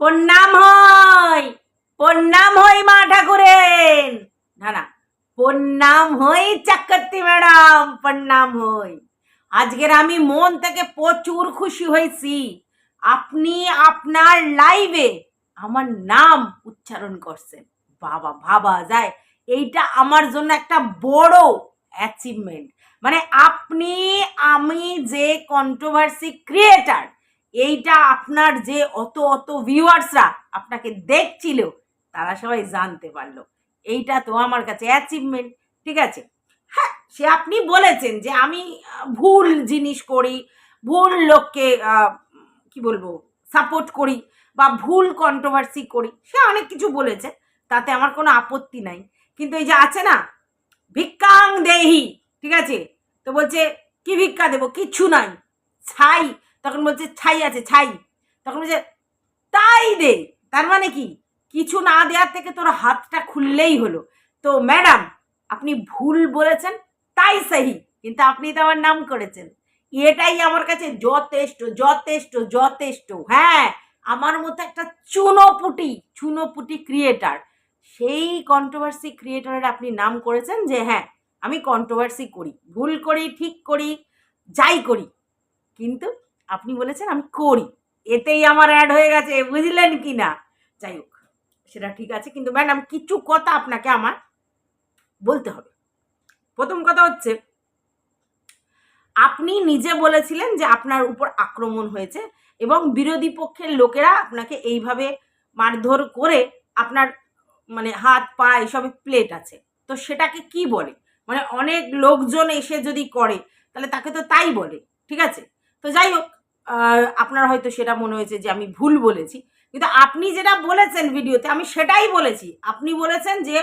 প্রণাম হই প্রণাম হই মা ঠাকুরেন। না না প্রণাম হই চাকর্তি ম্যাডাম প্রণাম হই আজকের আমি মন থেকে প্রচুর খুশি হয়েছি। আপনি আপনার লাইভে আমার নাম উচ্চারণ করছেন। বাবা ভাবা যায়, এইটা আমার জন্য একটা বড় অ্যাচিভমেন্ট মানে আপনি, আমি যে কন্ট্রোভার্সি ক্রিয়েটার এইটা আপনার যে অত অত ভিউয়ার্সরা আপনাকে দেখছিল, তারা সবাই জানতে পারল। এইটা তো আমার কাছে অ্যাচিভমেন্ট ঠিক আছে? হ্যাঁ সে আপনি বলেছেন যে আমি ভুল জিনিস করি, ভুল লোককে কি বলব সাপোর্ট করি বা ভুল কন্ট্রোভার্সি করি। সে অনেক কিছু বলেছে, তাতে আমার কোনো আপত্তি নাই। কিন্তু এই যে আছে না, ভিক্ষাং দেহি, ঠিক আছে? তো বলছে, কি ভিক্ষা দেবো? কিচ্ছু নাই। ছাই তখন বলছে, ছাই আছে, ছাই। তখন বলছে, তাই দে। তার মানে কি? কিছু না দেওয়ার থেকে তোর হাতটা খুললেই হলো। তো ম্যাডাম, আপনি ভুল বলেছেন, তাই সহি। কিন্তু আপনি তো আমার নাম করেছেন। এটাই আমার কাছে যথেষ্ট যথেষ্ট যথেষ্ট। হ্যাঁ আমার মতো একটা চুনোপুটি চুনোপুটি ক্রিয়েটার সেই কন্ট্রোভার্সি ক্রিয়েটারের আপনি নাম করেছেন যে হ্যাঁ আমি কন্ট্রোভার্সি করি। ভুল করি, ঠিক করি, যাই করি। কিন্তু আপনি বলেছেন আমি করি। এতেই আমার অ্যাড হয়ে গেছে, বুঝলেন কি না যাই হোক, সেটা ঠিক আছে, কিন্তু ম্যাডাম কিছু কথা আপনাকে আমার বলতে হবে। প্রথম কথা হচ্ছে, আপনি নিজে বলেছিলেন যে আপনার উপর আক্রমণ হয়েছে এবং বিরোধী পক্ষের লোকেরা আপনাকে এইভাবে মারধর করে আপনার মানে হাত, পা এসবে প্লেট আছে। তো সেটাকে কি বলে? মানে অনেক লোকজন এসে যদি করে, তাহলে তাকে তো তাই বলে, ঠিক আছে? তো যাই হোক আপনার হয়তো সেটা মনে হয়েছে যে আমি ভুল বলেছি। কিন্তু আপনি যেটা বলেছেন ভিডিওতে, আমি সেটাই বলেছি। আপনি বলেছেন যে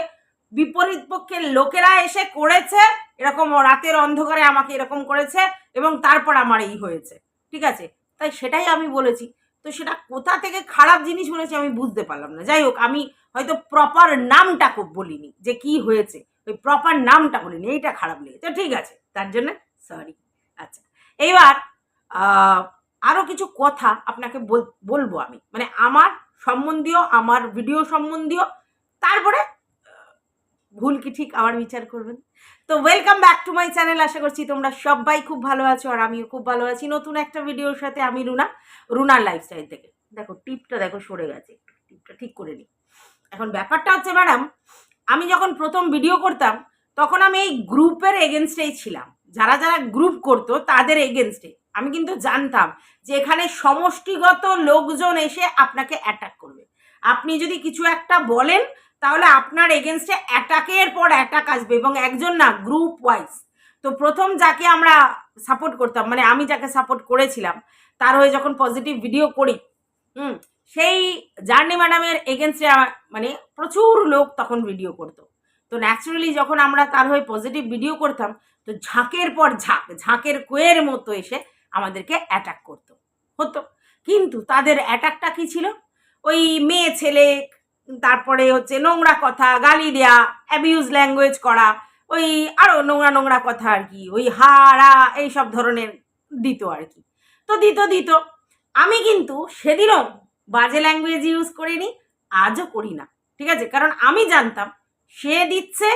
বিপরীত পক্ষের লোকেরা এসে করেছে, এরকম রাতের অন্ধকারে আমাকে এরকম করেছে এবং তারপর আমার এই হয়েছে। ঠিক আছে? তাই সেটাই আমি বলেছি। তো সেটা কোথা থেকে খারাপ জিনিস বলেছি আমি বুঝতে পারলাম না। যাই হোক, আমি হয়তো প্রপার নামটা খুব বলিনি যে কি হয়েছে। ওই প্রপার নামটা বলিনি, এইটা খারাপ লেগেছে। ঠিক আছে, তার জন্য সরি আচ্ছা এইবার আরও কিছু কথা আপনাকে বল- বলব আমি। মানে আমার সম্বন্ধীয়, আমার ভিডিও সম্বন্ধীয়, তারপরে ভুল কি ঠিক আবার বিচার করবেন? তো welcome back to my channel আশা করছি তোমরা সবাই খুব ভালো আছো আর আমিও খুব ভালো আছি। নতুন একটা ভিডিওর সাথে আমি রুনা, রুনার লাইফস্টাইল থেকে। দেখো, টিপটা দেখো, সরে গেছে। টিপটা ঠিক করে নিই এখন ব্যাপারটা হচ্ছে ম্যাডাম আমি যখন প্রথম ভিডিও করতাম, তখন আমি এই গ্রুপের এগেনস্টেই ছিলাম। যারা যারা গ্রুপ করতো, তাদের এগেনস্টে আমি কিন্তু জানতাম যে এখানে সমষ্টিগত লোকজন এসে আপনাকে অ্যাটাক করবে। আপনি যদি কিছু একটা বলেন, তাহলে আপনার এগেনস্টে অ্যাটাকের পর অ্যাটাক আসবে এবং একজন না গ্রুপ ওয়াইজ তো প্রথম যাকে আমরা সাপোর্ট করতাম মানে আমি যাকে সাপোর্ট করেছিলাম, তার হয়ে যখন পজিটিভ ভিডিও করি, হুম, সেই জার্নি ম্যাডামের এগেনস্টে মানে প্রচুর লোক তখন ভিডিও করতো। তো ন্যাচারালি যখন আমরা তার হয়ে পজিটিভ ভিডিও করতাম, তো ঝাঁকের পর ঝাঁক, ঝাঁকের কোয়ের মতো এসে আমাদেরকে অ্যাটাক করতো। হতো। কিন্তু তাদের অ্যাটাকটা কি ছিল? ওই মেয়ে ছেলে, তারপরে হচ্ছে নোংরা কথা, গালি দেয়া অ্যাবিউজ ল্যাঙ্গুয়েজ করা, ওই আরও নোংরা নোংরা কথা আর কি, ওই হাড়া এই সব ধরনের দিত আর কি। তো দিত দিত। আমি কিন্তু সেদিনও বাজে ল্যাঙ্গুয়েজ ইউজ করিনি, আজও করি না, ঠিক আছে? কারণ আমি জানতাম সে দিচ্ছে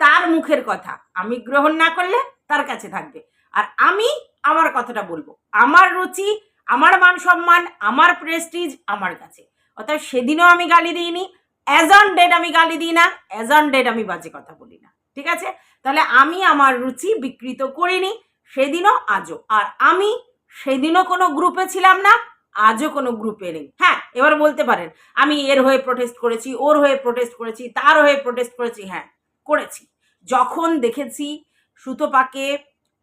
তার মুখের কথা। আমি গ্রহণ না করলে তার কাছে থাকবে। আর আমি আমার কথাটা বলব। আমার রুচি, আমার মান সম্মান, আমার প্রেস্টিজ আমার কাছে। অর্থাৎ সেদিনও আমি গালি দিইনি অ্যাজ অন ডেট আমি গালি দিই না অ্যাজ অন ডেট আমি বাজে কথা বলি না। ঠিক আছে? তাহলে আমি আমার রুচি বিকৃত করিনি, সেদিনও আজও। আর আমি সেদিনও কোনো গ্রুপে ছিলাম না, আজও কোনো গ্রুপে নেই। হ্যাঁ এবার বলতে পারেন, আমি এর হয়ে প্রোটেস্ট করেছি, ওর হয়ে প্রোটেস্ট করেছি, তার হয়ে প্রোটেস্ট করেছি হ্যাঁ করেছি। যখন দেখেছি সুতোপাকে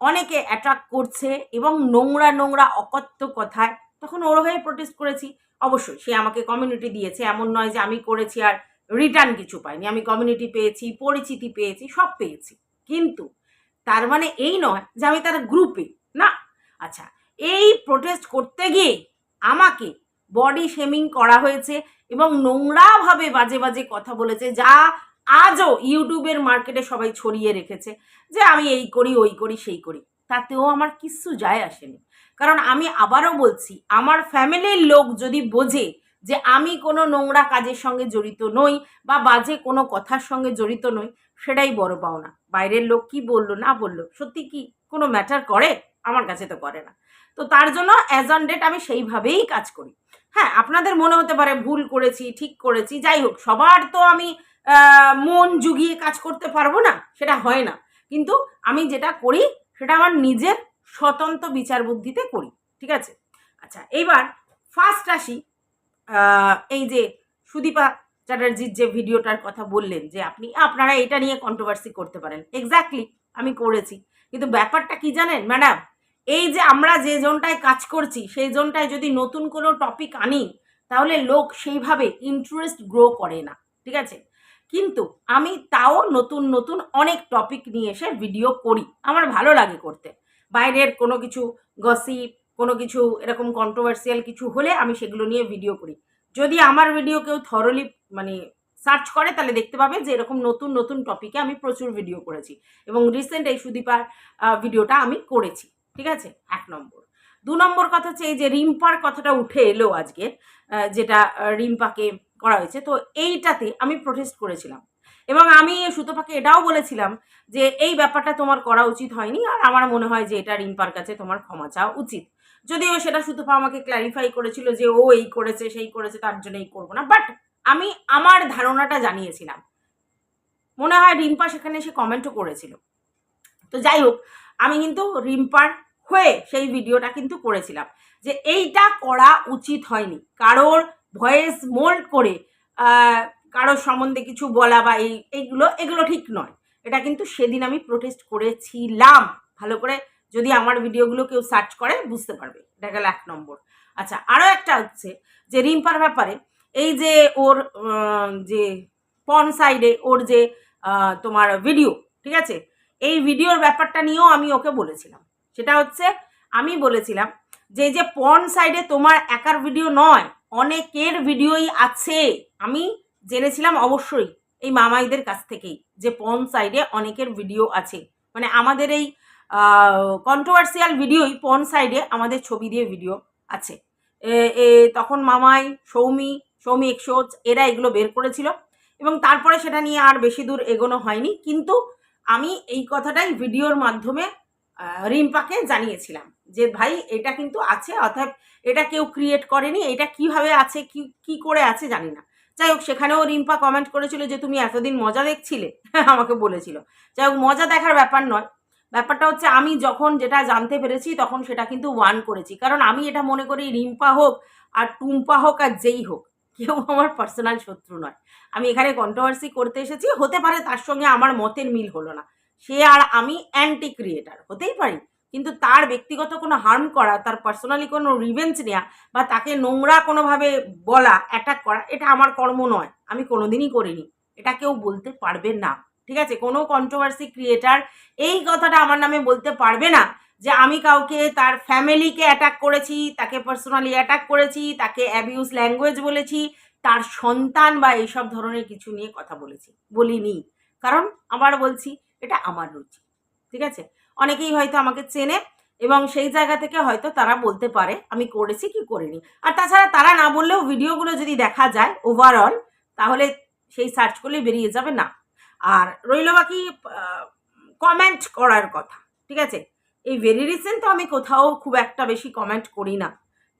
অনেকে অ্যাট্রাক্ট করছে এবং নোংরা নোংরা অকথ্য কথায় তখন ওর হয়ে প্রোটেস্ট করেছি। অবশ্যই সে আমাকে কমিউনিটি দিয়েছে, এমন নয় যে আমি করেছি আর রিটার্ন কিছু পাইনি। আমি কমিউনিটি পেয়েছি, পরিচিতি পেয়েছি, সব পেয়েছি। কিন্তু তার মানে এই নয় যে আমি তার গ্রুপে না। আচ্ছা এই প্রোটেস্ট করতে গিয়ে আমাকে বডি শেমিং করা হয়েছে এবং নোংরাভাবে বাজে বাজে কথা বলেছে। যা আজও ইউটিউবের মার্কেটে সবাই ছড়িয়ে রেখেছে যে আমি এই করি, ওই করি, সেই করি। তাতেও আমার কিচ্ছু যায় আসেনি। কারণ আমি আবারও বলছি, আমার ফ্যামিলির লোক যদি বোঝে যে আমি কোনো নোংরা কাজের সঙ্গে জড়িত নই বা বাজে কোনো কথার সঙ্গে জড়িত নই, সেটাই বড় পাওনা। বাইরের লোক কি বলল, না বলল, সত্যি কি কোনো ম্যাটার করে? আমার কাছে তো করে না। তো তার জন্য অ্যাজ অন ডেট আমি সেইভাবেই কাজ করি। হ্যাঁ আপনাদের মনে হতে পারে ভুল করেছি, ঠিক করেছি, যাই হোক, সবার তো আমি মন জুগিয়ে কাজ করতে পারব না, সেটা হয় না। কিন্তু আমি যেটা করি, সেটা আমার নিজের স্বতন্ত্র বিচার বুদ্ধিতে করি, ঠিক আছে? আচ্ছা এইবার ফার্স্ট আসি এই যে সুদীপা চ্যাটার্জির যে ভিডিওটার কথা বললেন, যে আপনি, আপনারা এটা নিয়ে কন্ট্রোভার্সি করতে পারেন। এক্স্যাক্টলি আমি করেছি। কিন্তু ব্যাপারটা কি জানেন ম্যাডাম এই যে আমরা যে জোনটায় কাজ করছি, সেই জোনটায় যদি নতুন কোনো টপিক আনি, তাহলে লোক সেইভাবে ইন্টারেস্ট গ্রো করে না, ঠিক আছে? কিন্তু আমি তাও নতুন নতুন অনেক টপিক নিয়ে এসে ভিডিও করি। আমার ভালো লাগে করতে। বাইরের কোনো কিছু গসিপ কোনো কিছু এরকম কন্ট্রোভার্সিয়াল কিছু হলে আমি সেগুলো নিয়ে ভিডিও করি। যদি আমার ভিডিও কেউ থরলি মানে সার্চ করে, তাহলে দেখতে পাবে যে এরকম নতুন নতুন টপিকে আমি প্রচুর ভিডিও করেছি এবং রিসেন্ট এই সুদীপার ভিডিওটা আমি করেছি। ঠিক আছে? এক নম্বর। দু নম্বর কথা হচ্ছে এই যে রিম্পার কথাটা উঠে এলো আজকে যেটা রিম্পাকে করা হয়েছে। তো এইটাতে আমি প্রোটেস্ট করেছিলাম। এবং আমি সুতোপাকে এটাও বলেছিলাম যে, এই ব্যাপারটা তোমার করা উচিত হয়নি আর আমার মনে হয় যে এটা রিম্পার কাছে তোমার ক্ষমা চাওয়া উচিত। যদিও সেটা সুতোপা আমাকে ক্ল্যারিফাই করেছিল যে, ও এই করেছে, সেই করেছে, তার জন্য এই করব না। বাট আমি আমার ধারণাটা জানিয়েছিলাম। মনে হয় রিম্পা সেখানে এসে কমেন্টও করেছিল। তো যাই হোক, আমি কিন্তু রিম্পার হয়ে সেই ভিডিওটা কিন্তু করেছিলাম যে, এইটা করা উচিত হয়নি। কারোর ভয়েস মোল্ড করে কারোর সম্বন্ধে কিছু বলা বা এই, এইগুলো, এগুলো ঠিক নয়। এটা কিন্তু সেদিন আমি প্রোটেস্ট করেছিলাম। ভালো করে যদি আমার ভিডিওগুলো কেউ সার্চ করে, বুঝতে পারবে। এটা গেল এক নম্বর। আচ্ছা আরও একটা হচ্ছে যে রিম্পার ব্যাপারে, এই যে ওর যে পন সাইডে ওর যে তোমার ভিডিও ঠিক আছে? এই ভিডিওর ব্যাপারটা নিয়েও আমি ওকে বলেছিলাম। সেটা হচ্ছে, আমি বলেছিলাম যে যে পন সাইডে তোমার একার ভিডিও নয় অনেকের ভিডিওই আছে। আমি জেনেছিলাম অবশ্যই এই মামাইদের কাছ থেকেই যে পন সাইডে অনেকের ভিডিও আছে। মানে আমাদের এই কন্ট্রোভার্সিয়াল ভিডিওই পন সাইডে আমাদের ছবি দিয়ে ভিডিও আছে। এ, তখন মামাই সৌমি সৌমি একশো এরা এগুলো বের করেছিল এবং তারপরে সেটা নিয়ে আর বেশি দূর এগোনো হয়নি। কিন্তু আমি এই কথাটাই ভিডিওর মাধ্যমে রিম্পাকে জানিয়েছিলাম যে, ভাই, এটা কিন্তু আছে, অর্থাৎ এটা কেউ ক্রিয়েট করেনি, এটা কীভাবে আছে, কি কি করে আছে জানি না। যাই হোক, সেখানেও রিম্পা কমেন্ট করেছিল যে, তুমি এতদিন মজা দেখছিলে? আমাকে বলেছিল। যাই হোক, মজা দেখার ব্যাপার নয়। ব্যাপারটা হচ্ছে, আমি যখন যেটা জানতে পেরেছি, তখন সেটা কিন্তু ওয়ান করেছি। কারণ আমি এটা মনে করি, রিম্পা হোক আর টুম্পা হোক আর যেই হোক, কেউ আমার পার্সোনাল শত্রু নয়। আমি এখানে কন্ট্রোভার্সি করতে এসেছি, হতে পারে তার সঙ্গে আমার মতের মিল হলো না। সে আর আমি অ্যান্টি ক্রিয়েটার হতেই পারি। কিন্তু তার ব্যক্তিগত কোনো হার্ম করা, তার পার্সোনালি কোনো রিভেঞ্জ নেওয়া বা তাকে নোংরা কোনোভাবে বলা অ্যাটাক করা, এটা আমার কর্ম নয়। আমি কোনোদিনই করিনি। এটা কেউ বলতে পারবে না। ঠিক আছে? কোনো কন্ট্রোভার্সি ক্রিয়েটার এই কথাটা আমার নামে বলতে পারবে না যে আমি কাউকে, তার ফ্যামিলিকে অ্যাটাক করেছি, তাকে পার্সোনালি অ্যাটাক করেছি, তাকে অ্যাবিউজ ল্যাঙ্গুয়েজ বলেছি, তার সন্তান বা এইসব ধরনের কিছু নিয়ে কথা বলেছি। বলিনি। কারণ আবার বলছি এটা আমার রুচি, ঠিক আছে? অনেকেই হয়তো আমাকে চেনে এবং সেই জায়গা থেকে হয়তো তারা বলতে পারে, আমি করেছি কি করিনি। আর তাছাড়া তারা না বললেও ভিডিওগুলো যদি দেখা যায় ওভারঅল তাহলে সেই সার্চ করলে বেরিয়ে যাবে না। আর রইল বাকি কমেন্ট করার কথা, ঠিক আছে? এই ভেরি রিসেন্ট তো আমি কোথাও খুব একটা বেশি কমেন্ট করি না,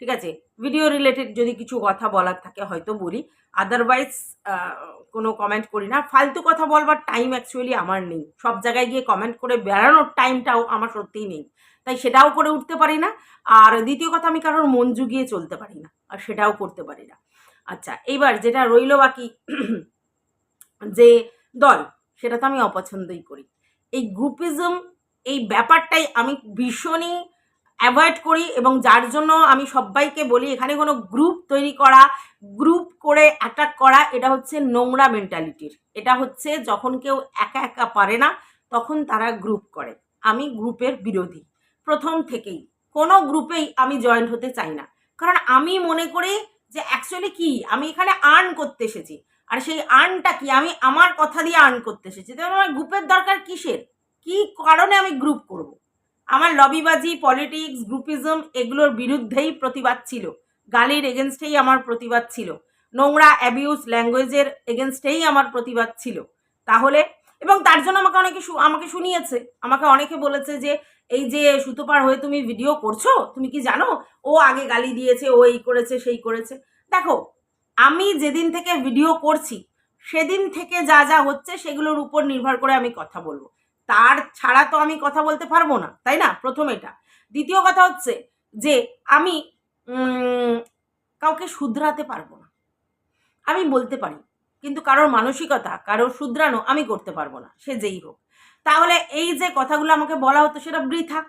ঠিক আছে? ভিডিও রিলেটেড যদি কিছু কথা বলার থাকে হয়তো বলি। আদারওয়াইজ কোনো কমেন্ট করি না। ফালতু কথা বলবার টাইম অ্যাকচুয়ালি আমার নেই। সব জায়গায় গিয়ে কমেন্ট করে বেড়ানোর টাইমটাও আমার সত্যিই নেই। তাই সেটাও করে উঠতে পারি না। আর দ্বিতীয় কথা, আমি কারোর মন জুগিয়ে চলতে পারি না। আর সেটাও করতে পারি না। আচ্ছা এইবার যেটা রইল বাকি, যে দল, সেটা তো আমি অপছন্দই করি। এই গ্রুপিজম এই ব্যাপারটাই আমি ভীষণই অ্যাভয়েড করি এবং যার জন্য আমি সবাইকে বলি, এখানে কোনো গ্রুপ তৈরি করা গ্রুপ করে অ্যাটাক করা, এটা হচ্ছে নোংরা মেন্টালিটির এটা হচ্ছে যখন কেউ একা একা পারে না, তখন তারা গ্রুপ করে। আমি গ্রুপের বিরোধী। প্রথম থেকেই। কোনো গ্রুপেই আমি জয়েন্ট হতে চাই না। কারণ আমি মনে করি যে অ্যাকচুয়ালি কি? আমি এখানে আর্ন করতে এসেছি। আর সেই আর্নটা কি? আমি আমার কথা দিয়ে আর্ন করতে এসেছি। তাহলে আমার গ্রুপের দরকার কিসের? কি কারণে আমি গ্রুপ করব। আমার লবিবাজি পলিটিক্স গ্রুপিজম এগুলোর বিরুদ্ধেই প্রতিবাদ ছিল। গালির এগেনস্টেই আমার প্রতিবাদ ছিল। নোংরা অ্যাবিউজ ল্যাঙ্গুয়েজের এগেনস্টেই আমার প্রতিবাদ ছিল। তাহলে এবং তার জন্য আমাকে অনেকে আমাকে শুনিয়েছে। আমাকে অনেকে বলেছে যে, এই যে সুতোপার হয়ে তুমি ভিডিও করছ, তুমি কি জানো? ও আগে গালি দিয়েছে, ও এই করেছে, সেই করেছে। দেখো, আমি যেদিন থেকে ভিডিও করছি, সেদিন থেকে যা যা হচ্ছে সেগুলোর উপর নির্ভর করে আমি কথা বলব। তার ছাড়া তো আমি কথা বলতে পারব না, তাই না? প্রথম এটা। দ্বিতীয় কথা হচ্ছে যে আমি কাউকে শুধরাতে পারব না। আমি বলতে পারি, কিন্তু কারোর মানসিকতা, কারোর শুধরানো আমি করতে পারব না, সে যেই হোক। তাহলে এই যে কথাগুলো আমাকে বলা হতো সেটা বৃথা।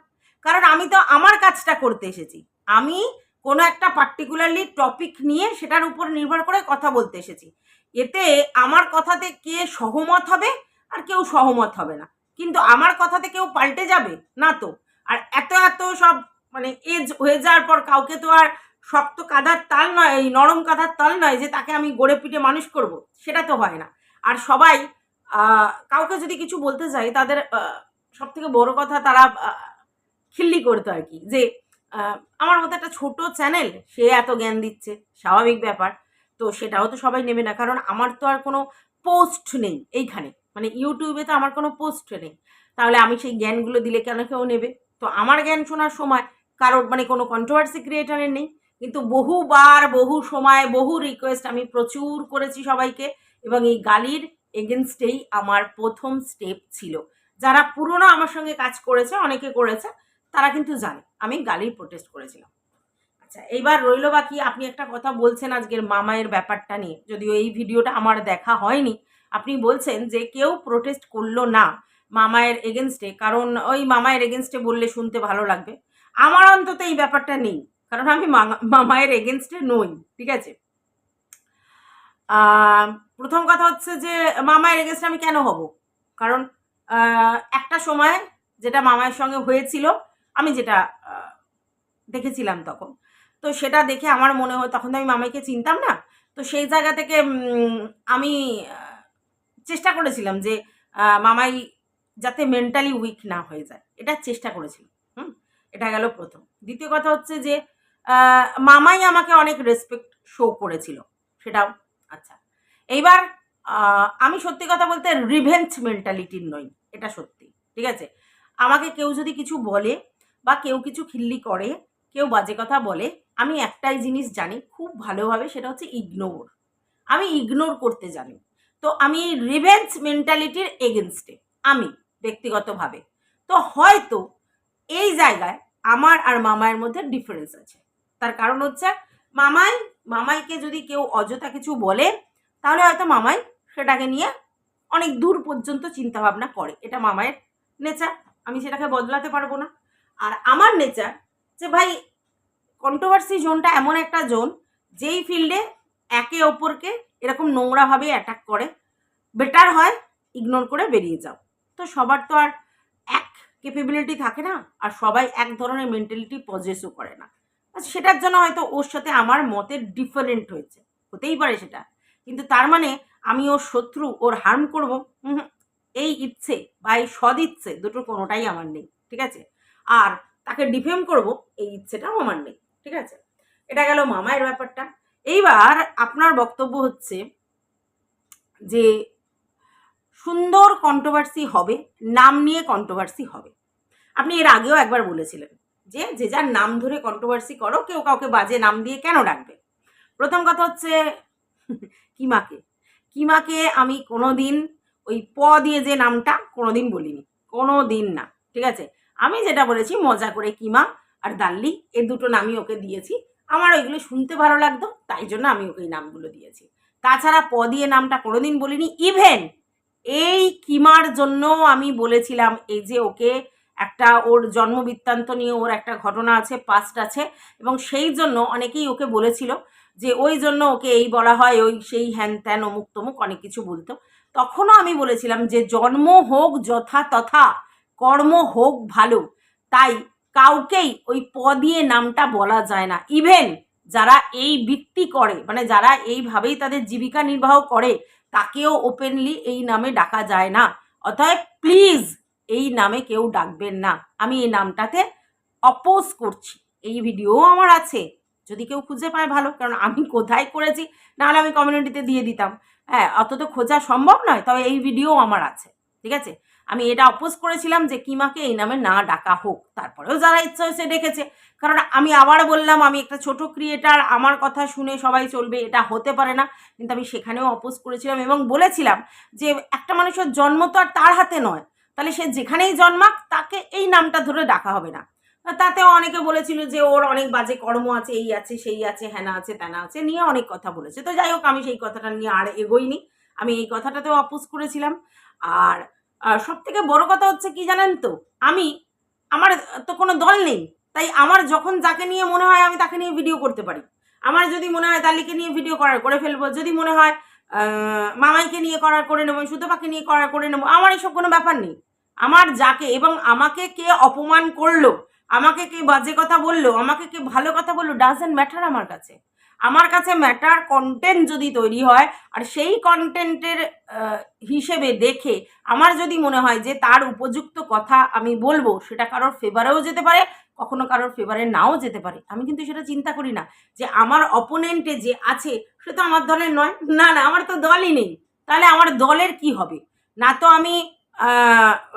কারণ আমি তো আমার কাজটা করতে এসেছি। আমি কোনো একটা পার্টিকুলারলি টপিক নিয়ে সেটার উপর নির্ভর করে কথা বলতে এসেছি। এতে আমার কথাতে কে সহমত হবে আর কেউ সহমত হবে না। কিন্তু আমার কথাতে কেউ পাল্টে যাবে? না তো। আর এত এত সব মানে এজ হয়ে যাওয়ার পর কাউকে তো আর শক্ত কাদার তাল নয়, এই নরম কাদার তাল নয় যে তাকে আমি গড়ে পিটে মানুষ করব, সেটা তো হয় না। আর সবাই কাউকে যদি কিছু বলতে চাই তাদের সব থেকে বড় কথা তারা খিল্লি করতো আর কি। যে আমার মতো একটা ছোট চ্যানেল, সে এত জ্ঞান দিচ্ছে, স্বাভাবিক ব্যাপার। তো সেটাও তো সবাই নেবে না, কারণ আমার তো আর কোনো পোস্ট নেই এইখানে। মানে ইউটিউবে তো আমার কোনো পোস্ট নেই। তাহলে আমি সেই জ্ঞানগুলো দিলে কেন কেউ নেবে? তো আমার জ্ঞান শোনার সময় কারোর মানে কোনো কন্ট্রোভার্সি ক্রিয়েটারের নেই। কিন্তু বহুবার, বহু সময়, বহু রিকোয়েস্ট আমি প্রচুর করেছি সবাইকে এবং এই গালির এগেনস্টেই আমার প্রথম স্টেপ ছিল। যারা পুরনো আমার সঙ্গে কাজ করেছে, অনেকে করেছে, তারা কিন্তু জানে, আমি গালির প্রোটেস্ট করেছিলাম। আচ্ছা এইবার রইল বাকি, আপনি একটা কথা বলছেন আজকের মামায়ের ব্যাপারটা নিয়ে। যদিও এই ভিডিওটা আমার দেখা হয়নি আপনি বলছেন যে কেউ প্রোটেস্ট করল না মামায়ের এগেনস্টে কারণ ওই মামায়ের এগেনস্টে বললে শুনতে ভালো লাগবে। আমার অন্তত এই ব্যাপারটা নেই, কারণ আমি মামায়ের এগেনস্টে নই, ঠিক আছে? প্রথম কথা হচ্ছে যে মামায়ের এগেনস্টে আমি কেন হব? কারণ একটা সময় যেটা মামায়ের সঙ্গে হয়েছিল, আমি যেটা দেখেছিলাম তখন। তো সেটা দেখে আমার মনে হয় তখন তো আমি মামাইকে চিনতাম না। তো সেই জায়গা থেকে আমি চেষ্টা করেছিলাম যে মামাই যাতে মেন্টালি উইক না হয়ে যায়। এটা চেষ্টা করেছিলাম, হুম? এটা গেল প্রথম। দ্বিতীয় কথা হচ্ছে যে মামাই আমাকে অনেক রেসপেক্ট শো করেছিল, সেটাও। আচ্ছা এইবার আমি সত্যি কথা বলতে রিভেঞ্চ মেন্টালিটির নই, এটা সত্যি, ঠিক আছে? আমাকে কেউ যদি কিছু বলে বা কেউ কিছু খিল্লি করে, কেউ বাজে কথা বলে, আমি একটাই জিনিস জানি, খুব ভালোভাবে সেটা হচ্ছে ইগনোর আমি ইগনোর করতে জানি। তো আমি রিভেঞ্চ মেন্টালিটির এগেনস্টে আমি ব্যক্তিগতভাবে। তো হয়তো এই জায়গায় আমার আর মামায়ের মধ্যে ডিফারেন্স আছে। তার কারণ হচ্ছে মামাই, মামাইকে যদি কেউ অযথা কিছু বলে, তাহলে হয়তো মামাই সেটাকে নিয়ে অনেক দূর পর্যন্ত চিন্তা ভাবনা করে। এটা মামায়ের নেচার আমি সেটাকে বদলাতে পারব না। আর আমার নেচার যে ভাই কন্ট্রোভার্সি জোনটা এমন একটা জোন যেই ফিল্ডে একে অপরকে এরকম নোংরাভাবে অ্যাটাক করে বেটার হয় ইগনোর করে বেরিয়ে যাও। তো সবার তো আর এক ক্যাপেবিলিটি থাকে না, আর সবাই এক ধরনের মেন্টালিটি পজেসও করে না। সেটার জন্য হয়তো ওর সাথে আমার মতের ডিফারেন্ট হয়েছে, হতেই পারে সেটা। কিন্তু তার মানে আমি ওর শত্রু, ওর হার্ম করব এই ইচ্ছে বা এই সদ ইচ্ছে দুটো কোনোটাই আমার নেই, ঠিক আছে? আর তাকে ডিফেম করব, এই ইচ্ছেটাও আমার নেই, ঠিক আছে? এটা গেল মামায়ের ব্যাপারটা। এইবার আপনার বক্তব্য হচ্ছে যে সুন্দর কন্ট্রোভার্সি হবে, নাম নিয়ে কন্ট্রোভার্সি হবে। আপনি এর আগেও একবার বলেছিলেন যে যে যার নাম ধরে কন্ট্রোভার্সি করো, কেউ কাউকে বাজে নাম দিয়ে কেন ডাকবে? প্রথম কথা হচ্ছে কিমাকে কিমাকে আমি কোনো দিন ওই প দিয়ে যে নামটা কোনো দিন বলিনি। কোনো দিন না, ঠিক আছে? আমি যেটা বলেছি, মজা করে কিমা আর দাল্লি, এ দুটো নামই ওকে দিয়েছি। আমার ওইগুলো শুনতে ভালো লাগতো, তাই জন্য আমি ওকে নামগুলো দিয়েছি। তাছাড়া প দিয়ে নামটা কোনোদিন বলিনি ইভেন এই কিমার জন্য আমি বলেছিলাম, এই যে ওকে একটা ওর জন্ম বৃত্তান্ত নিয়ে ওর একটা ঘটনা আছে পাস্ট আছে, এবং সেই জন্য অনেকেই ওকে বলেছিল যে ওই জন্য ওকে এই বলা হয়, ওই সেই হ্যান ত্যান, অমুক তমুক অনেক কিছু বলতো। তখনও আমি বলেছিলাম যে জন্ম হোক যথা তথা, কর্ম হোক ভালো, তাই কাউকেই ওই প দিয়ে নামটা বলা যায় না। ইভেন যারা এই বৃত্তি করে মানে যারা এইভাবেই তাদের জীবিকা নির্বাহ করে, তাকেও ওপেনলি এই নামে ডাকা যায় না। অতএব প্লিজ এই নামে কেউ ডাকবেন না। আমি এই নামটাতে অপোজ করছি। এই ভিডিও আমার আছে। যদি কেউ খুঁজে পায় ভালো, কারণ আমি কোথায় করেছি, নাহলে আমি কমিউনিটিতে দিয়ে দিতাম। হ্যাঁ অত তো খোঁজা সম্ভব নয়, তবে এই ভিডিও আমার আছে। ঠিক আছে? আমি এটা অপোজ করেছিলাম যে কিমাকে এই নামে না ডাকা হোক। তারপরেও যারা ইচ্ছা হয়েছে ডেকেছে। কারণ আমি আবার বললাম, আমি একটা ছোট ক্রিয়েটার আমার কথা শুনে সবাই চলবে, এটা হতে পারে না। কিন্তু আমি সেখানেও অপোজ করেছিলাম এবং বলেছিলাম যে একটা মানুষের জন্ম তো আর তার হাতে নয়। তাহলে সে যেখানেই জন্মাক, তাকে এই নামটা ধরে ডাকা হবে না। তাতেও অনেকে বলেছিল যে ওর অনেক বাজে কর্ম আছে, এই আছে, সেই আছে হ্যানা আছে ত্যানা আছে, নিয়ে অনেক কথা বলেছে। তো যাই হোক, আমি সেই কথাটা নিয়ে আর এগোইনি। আমি এই কথাটাতেও অপোজ করেছিলাম। আর সব থেকে বড় কথা হচ্ছে কি জানেন তো? আমি, আমার তো কোনো দল নেই। তাই আমার যখন যাকে নিয়ে মনে হয় আমি তাকে নিয়ে ভিডিও করতে পারি। আমার যদি মনে হয় তালিকে নিয়ে ভিডিও করার, করে ফেলব। যদি মনে হয় মামাইকে নিয়ে করার করে নেব, সুতোপাকে নিয়ে করার করে নেব, আমার এসব কোনো ব্যাপার নেই। আমার যাকে এবং আমাকে কে অপমান করল, আমাকে কে বাজে কথা বলল, আমাকে কে ভালো কথা বলল ডাজেন্ট ম্যাটার আমার কাছে। আমার কাছে ম্যাটার কন্টেন্ট যদি তৈরি হয়, আর সেই কন্টেন্টের হিসেবে দেখে আমার যদি মনে হয় যে তার উপযুক্ত কথা আমি বলব, সেটা কারোর ফেভারেও যেতে পারে, কখনো কারোর ফেভারে নাও যেতে পারে। আমি কিন্তু সেটা চিন্তা করি না যে আমার অপোনেন্টে যে আছে, সে তো আমার দলের নয়। না না, আমার তো দলই নেই। তাহলে আমার দলের কি হবে? না তো আমি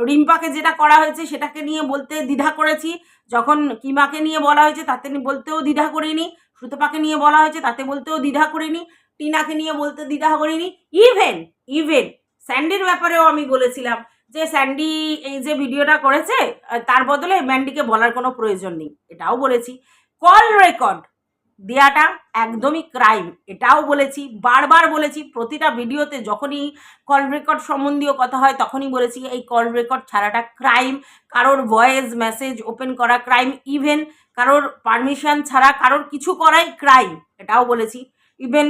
রিম্পাকে যেটা করা হয়েছে সেটাকে নিয়ে বলতে দ্বিধা করেছি, যখন কিমাকে নিয়ে বলা হয়েছে তাতে বলতেও দ্বিধা করিনি। সুতপাকে নিয়ে বলা হয়েছে, তাতে বলতেও দ্বিধা করিনি। টিনাকে নিয়ে বলতে দ্বিধা করিনি। ইভেন ইভেন স্যান্ডির ব্যাপারেও আমি বলেছিলাম যে স্যান্ডি এই যে ভিডিওটা করেছে, তার বদলে ম্যান্ডিকে বলার কোনো প্রয়োজন নেই। এটাও বলেছি। কল রেকর্ড দেয়াটা একদমই ক্রাইম এটাও বলেছি, বারবার বলেছি, প্রতিটা ভিডিওতে যখনই কল রেকর্ড সম্বন্ধীয় কথা হয় তখনই বলেছি, এই কল রেকর্ড ছাড়াটা ক্রাইম কারোর ভয়েস মেসেজ ওপেন করা ক্রাইম ইভেন কারোর পারমিশন ছাড়া কারোর কিছু করাই ক্রাইম এটাও বলেছি। ইভেন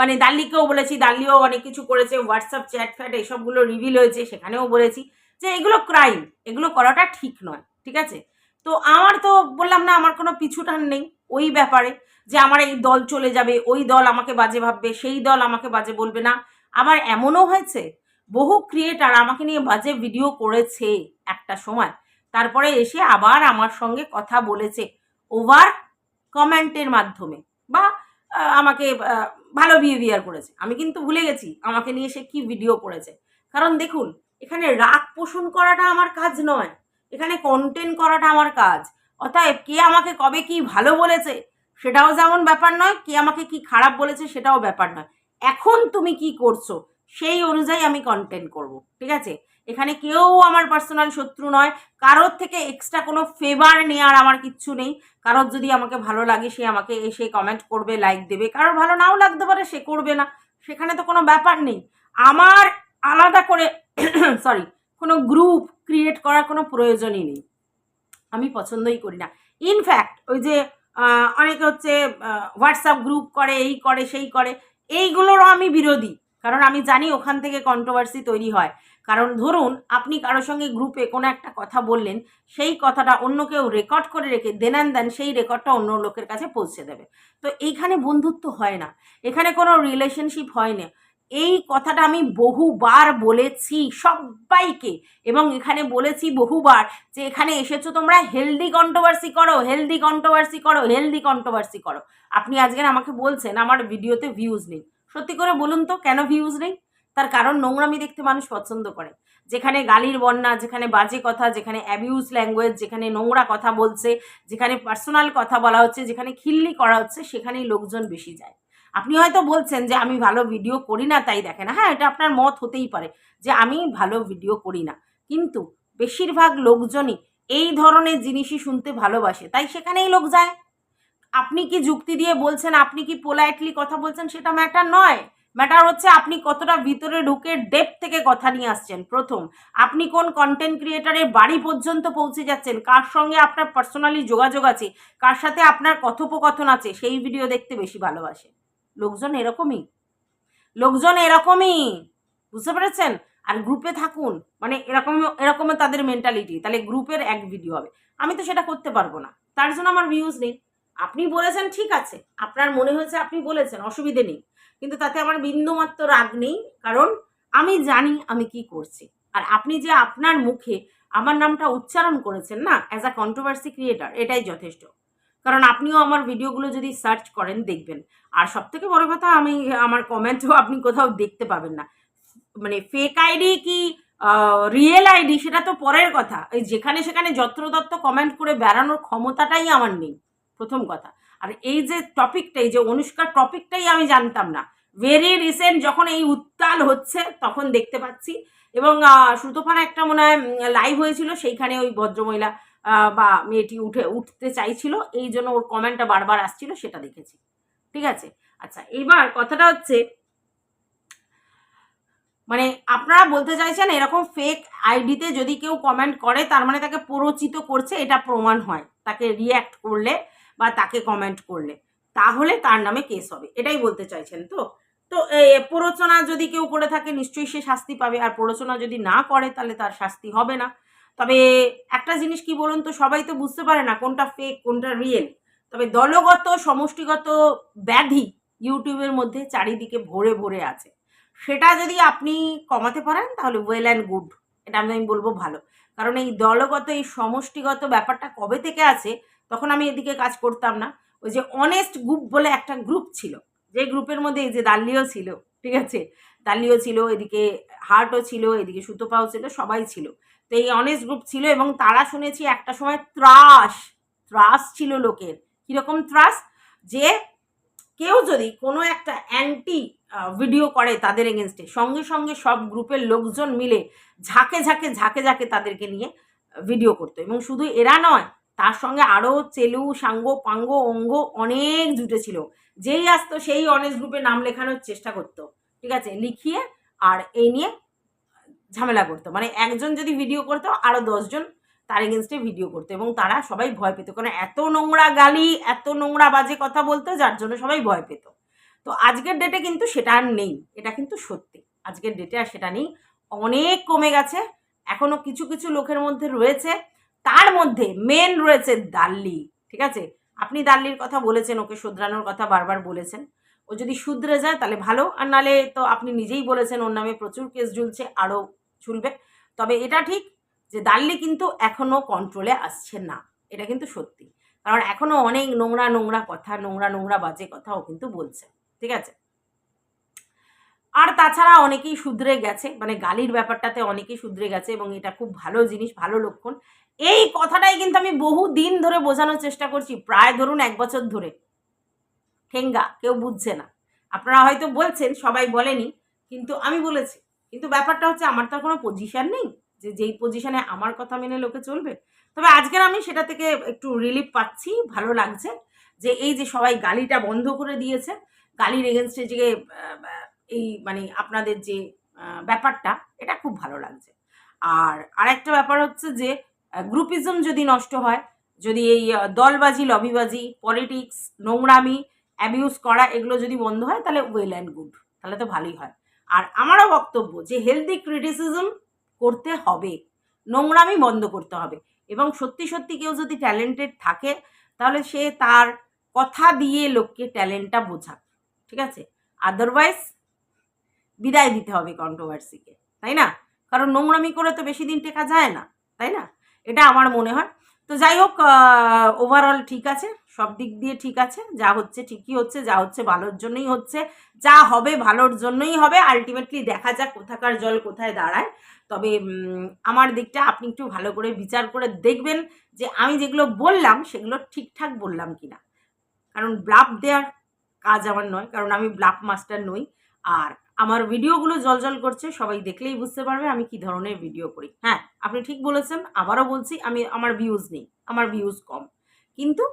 মানে দাল্লিকেও বলেছি দাল্লিও অনেক কিছু করেছে হোয়াটসঅ্যাপ চ্যাট ফ্যাট এইসবগুলো রিভিল হয়েছে, সেখানেও বলেছি যে এগুলো ক্রাইম এগুলো করাটা ঠিক নয়, ঠিক আছে? তো আমার তো বললাম না, আমার কোনো পিছুটান নেই। ওই ব্যাপারে যে আমার এই দল চলে যাবে, ওই দল আমাকে বাজে ভাববে, সেই দল আমাকে বাজে বলবে না। আবার এমনও হয়েছে, বহু ক্রিয়েটার আমাকে নিয়ে বাজে ভিডিও করেছে একটা সময়। তারপরে এসে আবার আমার সঙ্গে কথা বলেছে ওভার কমেন্টের মাধ্যমে বা আমাকে ভালো বিহেভিয়ার করেছে। আমি কিন্তু ভুলে গেছি আমাকে নিয়ে সে কি ভিডিও করেছে। কারণ দেখুন, এখানে রাগ পোষণ করাটা আমার কাজ নয়। এখানে কন্টেন্ট করাটা আমার কাজ। অতএব কে আমাকে কবে কি ভালো বলেছে সেটাও যেমন ব্যাপার নয়, কে আমাকে কি খারাপ বলেছে সেটাও ব্যাপার নয়। এখন তুমি কি করছ সেই অনুযায়ী আমি কন্টেন্ট করব, ঠিক আছে? এখানে কেউ আমার পার্সোনাল শত্রু নয়, কারোর থেকে এক্সট্রা কোনো ফেভার নেওয়ার আমার কিচ্ছু নেই। কারোর যদি আমাকে ভালো লাগে সে আমাকে এসে কমেন্ট করবে লাইক দেবে। কারোর ভালো নাও লাগতে পারে সে করবে না, সেখানে তো কোনো ব্যাপার নেই। আমার আলাদা করে সরি কোনো গ্রুপ ক্রিয়েট করার কোনো প্রয়োজনই নেই। আমি পছন্দই করি না। ইনফ্যাক্ট ওই যে অনেকে হচ্ছে হোয়াটসঅ্যাপ গ্রুপ করে, এই করে, সেই করে, এইগুলোরও আমি বিরোধী। কারণ আমি জানি ওখান থেকে কন্ট্রোভার্সি তৈরি হয়। কারণ ধরুন, আপনি কারোর সঙ্গে গ্রুপে কোনো একটা কথা বললেন, সেই কথাটা অন্য কেউ রেকর্ড করে রেখে দেন দেন সেই রেকর্ডটা অন্য লোকের কাছে পৌঁছে দেবে। তো এইখানে বন্ধুত্ব হয় না। এখানে কোনো রিলেশনশিপ হয় না। এই কথাটা আমি বহুবার বলেছি সবাইকে এবং এখানে বলেছি বহুবার যে এখানে এসেছ তোমরা হেলদি কন্ট্রোভার্সি করো হেলদি কন্ট্রোভার্সি করো হেলদি কন্ট্রোভার্সি করো। আপনি আজকে আমাকে বলছেন, আমার ভিডিওতে ভিউজ নেই। সত্যি করে বলুন তো, কেন ভিউজ নেই? তার কারণ নোংরামি দেখতে মানুষ পছন্দ করে। যেখানে গালির বন্যা, যেখানে বাজে কথা, যেখানে অ্যাবিউজ ল্যাঙ্গুয়েজ যেখানে নোংরা কথা বলছে, যেখানে পার্সোনাল কথা বলা হচ্ছে, যেখানে খিল্লি করা হচ্ছে, সেখানেই লোকজন বেশি যায়। আপনি হয়তো বলছেন যে আমি ভালো ভিডিও করি না, তাই দেখেন হ্যাঁ এটা আপনার মত হতেই পারে যে আমি ভালো ভিডিও করি না। কিন্তু বেশিরভাগ লোকজনই এই ধরনের জিনিসই শুনতে ভালোবাসে। তাই সেখানেই লোক যায়। আপনি কি যুক্তি দিয়ে বলছেন, আপনি কি পোলাইটলি কথা বলছেন, সেটা ম্যাটার নয়। ম্যাটার হচ্ছে আপনি কতটা ভিতরে ঢুকে ডেপ থেকে কথা নিয়ে আসছেন। প্রথম, আপনি কোন কন্টেন্ট ক্রিয়েটারের বাড়ি পর্যন্ত পৌঁছে যাচ্ছেন? কার সঙ্গে আপনার পার্সোনালি যোগাযোগ আছে? কার সাথে আপনার কথোপকথন আছে? সেই ভিডিও দেখতে বেশি ভালোবাসে। লোকজন এরকমই। লোকজন এরকমই। বুঝতে পেরেছেন? আর গ্রুপে থাকুন। মানে এরকম এরকম তাদের মেন্টালিটি তাহলে গ্রুপের এক ভিডিও হবে। আমি তো সেটা করতে পারব না। তার জন্য আমার ভিউজ নেই। আপনি বলেছেন, ঠিক আছে। আপনার মনে হয়েছে আপনি বলেছেন, অসুবিধে নেই। কিন্তু তাতে আমার বিন্দুমাত্র রাগ নেই। কারণ আমি জানি আমি কি করছি। আর আপনি যে আপনার মুখে আমার নামটা উচ্চারণ করেছেন না অ্যাজ আ কন্ট্রোভার্সি ক্রিয়েটার এটাই যথেষ্ট। কারণ আপনিও আমার ভিডিওগুলো যদি সার্চ করেন, দেখবেন। আর সব থেকে বড় কথা, আমি, আমার কমেন্টও আপনি কোথাও দেখতে পাবেন না। মানে ফেক আইডি কি রিয়েল আইডি সেটা তো পরের কথা। এই যেখানে সেখানে যত্রতত্র কমেন্ট করে বেড়ানোর ক্ষমতাটাই আমার নেই, প্রথম কথা। আর এই যে টপিকটাই যে অনুষ্কার টপিকটাই আমি জানতাম না। ভেরি রিসেন্ট যখন এই উত্তাল হচ্ছে, তখন দেখতে পাচ্ছি। এবং সুতোপানা একটা মনে হয় লাইভ হয়েছিল, সেইখানে ওই ভদ্রমহিলা বা মেয়েটি উঠে, উঠতে চাইছিল, এই জন্য ওর কমেন্টটা বারবার আসছিল, সেটা দেখেছি। ঠিক আছে? আচ্ছা এইবার কথাটা হচ্ছে মানে আপনারা বলতে চাইছেন এরকম ফেক আইডিতে যদি কেউ কমেন্ট করে, তার মানে তাকে প্ররোচিত করছে, এটা প্রমাণ হয়। তাকে রিয়্যাক্ট করলে বা তাকে কমেন্ট করলে। তাহলে তার নামে কেস হবে। এটাই বলতে চাইছেন তো? তো প্ররোচনা যদি কেউ করে থাকে, নিশ্চয়ই সে শাস্তি পাবে। আর প্ররোচনা যদি না করে, তাহলে তার শাস্তি হবে না। তবে একটা জিনিস কি বলুন তো, সবাই তো বুঝতে পারে না কোনটা ফেক কোনটা রিয়েল তবে দলগত, সমষ্টিগত ব্যাধি ইউটিউবের মধ্যে চারিদিকে ভরে ভরে আছে। সেটা যদি আপনি কমাতে পারেন, তাহলে ওয়েল অ্যান্ড গুড এটা আমি বলব ভালো। কারণ এই দলগত, এই সমষ্টিগত ব্যাপারটা কবে থেকে আছে, তখন আমি এদিকে কাজ করতাম না। ওই যে অনেস্ট গ্রুপ বলে একটা গ্রুপ ছিল। যে গ্রুপের মধ্যে এই যে দাল্লিও ছিল, ঠিক আছে? দাল্লিও ছিল, এদিকে হার্টও ছিল, এদিকে সুতোপাও ছিল, সবাই ছিল। তো এই অনেস্ট গ্রুপ ছিল এবং তারা শুনেছি একটা সময় ত্রাস ত্রাস ছিল লোকের। কীরকম ত্রাস? যে কেউ যদি কোনো একটা অ্যান্টি ভিডিও করে তাদের এগেনস্টে সঙ্গে সঙ্গে সব গ্রুপের লোকজন মিলে ঝাঁকে ঝাঁকে ঝাঁকে ঝাঁকে তাদেরকে নিয়ে ভিডিও করতো এবং শুধু এরা নয়, তার সঙ্গে আরও চেলু, সাঙ্গ, পাঙ্গ, অঙ্গ অনেক জুটেছিল যেই আসতো সেই অনেস্ট গ্রুপে নাম লেখানোর চেষ্টা করতো। ঠিক আছে? লিখিয়ে আর এই নিয়ে ঝামেলা করতো। মানে একজন যদি ভিডিও করতো আরও দশজন তার এগেনস্টে ভিডিও করতো এবং তারা সবাই ভয় পেত। কারণ এত নোংরা গালি, এত নোংরা বাজে কথা বলতো, যার জন্য সবাই ভয় পেত। তো আজকের ডেটে কিন্তু সেটা আর নেই। এটা কিন্তু সত্যি। আজকের ডেটে আর সেটা নেই। অনেক কমে গেছে। এখনও কিছু কিছু লোকের মধ্যে রয়েছে। তার মধ্যে মেন রয়েছে দাল্লি। ঠিক আছে? আপনি দাল্লির কথা বলেছেন, ওকে শুধরানোর কথা বারবার বলেছেন। ও যদি শুধরে যায়, তাহলে ভালো। আর নালে তো আপনি নিজেই বলেছেন, ওর নামে প্রচুর কেস ঝুলছে আরও ঝুলবে তবে এটা ঠিক যে দাল্লি কিন্তু এখনও কন্ট্রোলে আসছে না। এটা কিন্তু সত্যি। কারণ এখনও অনেক নোংরা নোংরা কথা, নোংরা নোংরা বাজে কথা ও কিন্তু বলছে। ঠিক আছে? আর তাছাড়া অনেকেই শুধরে গেছে মানে গালির ব্যাপারটাতে অনেকেই শুধরে গেছে এবং এটা খুব ভালো জিনিস, ভালো লক্ষণ। এই কথাটাই কিন্তু আমি বহু দিন ধরে বোঝানোর চেষ্টা করছি, প্রায় ধরুন এক বছর ধরে। ঠেঙ্গা, কেউ বুঝছে না। আপনারা হয়তো বলছেন, সবাই বলেনি, কিন্তু আমি বলেছি। কিন্তু ব্যাপারটা হচ্ছে আমার তো কোনো পজিশান নেই যে যেই পজিশনে আমার কথা মেনে লোকে চলবে। তবে আজকের আমি সেটা থেকে একটু রিলিফ পাচ্ছি, ভালো লাগছে যে এই যে সবাই গালিটা বন্ধ করে দিয়েছে, গালির এগেনস্টে যে এই মানে আপনাদের যে ব্যাপারটা, এটা খুব ভালো লাগছে। আর আরেকটা ব্যাপার হচ্ছে যে গ্রুপিজম যদি নষ্ট হয়, যদি এই দলবাজি, লবিবাজি পলিটিক্স নোংরামি অ্যাবিউজ করা এগুলো যদি বন্ধ হয়, তাহলে ওয়েল অ্যান্ড গুড তাহলে তো ভালোই হয়। আর আমারও বক্তব্য যে হেলদি ক্রিটিসিজম করতে হবে, নোংরামি বন্ধ করতে হবে এবং সত্যি সত্যি কেউ যদি ট্যালেন্টেড থাকে, তাহলে সে তার কথা দিয়ে লোককে ট্যালেন্টটা বোঝাক, ঠিক আছে? আদারওয়াইজ বিদায় দিতে হবে কন্ট্রোভার্সিকে তাই না? কারণ নোংরামি করে তো বেশি দিন টেকা যায় না, তাই না? এটা আমার মনে হয়। তো যাই হোক ওভারঅল ঠিক আছে। সব দিক দিয়ে ঠিক আছে, যা হচ্ছে ঠিকই হচ্ছে, যা হচ্ছে ভালোর জন্যই হচ্ছে, যা হবে ভালোর জন্যই হবে আলটিমেটলি দেখা যাক কোথাকার জল কোথায় দাঁড়ায়। তবে আমার দিকটা আপনি একটু ভালো করে বিচার করে দেখবেন যে আমি যেগুলো বললাম সেগুলো ঠিকঠাক বললাম কিনা। কারণ ব্লাফ দেওয়ার কাজ আমার নয়, কারণ আমি ব্লাফ মাস্টার নই। আর আমার ভিডিওগুলো জলজল করছে, সবাই দেখলেই বুঝতে পারবে আমি কি ধরনের ভিডিও করি। হ্যাঁ আপনি ঠিক বলেছেন, আবারও বলছি, আমি, আমার ভিউজ নেই, আমার ভিউজ কম। কিন্তু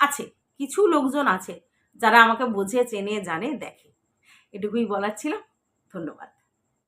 আছে কিছু লোকজন আছে যারা আমাকে বোঝে চেনে জানে দেখে। এটুকুই বলার ছিল। ধন্যবাদ।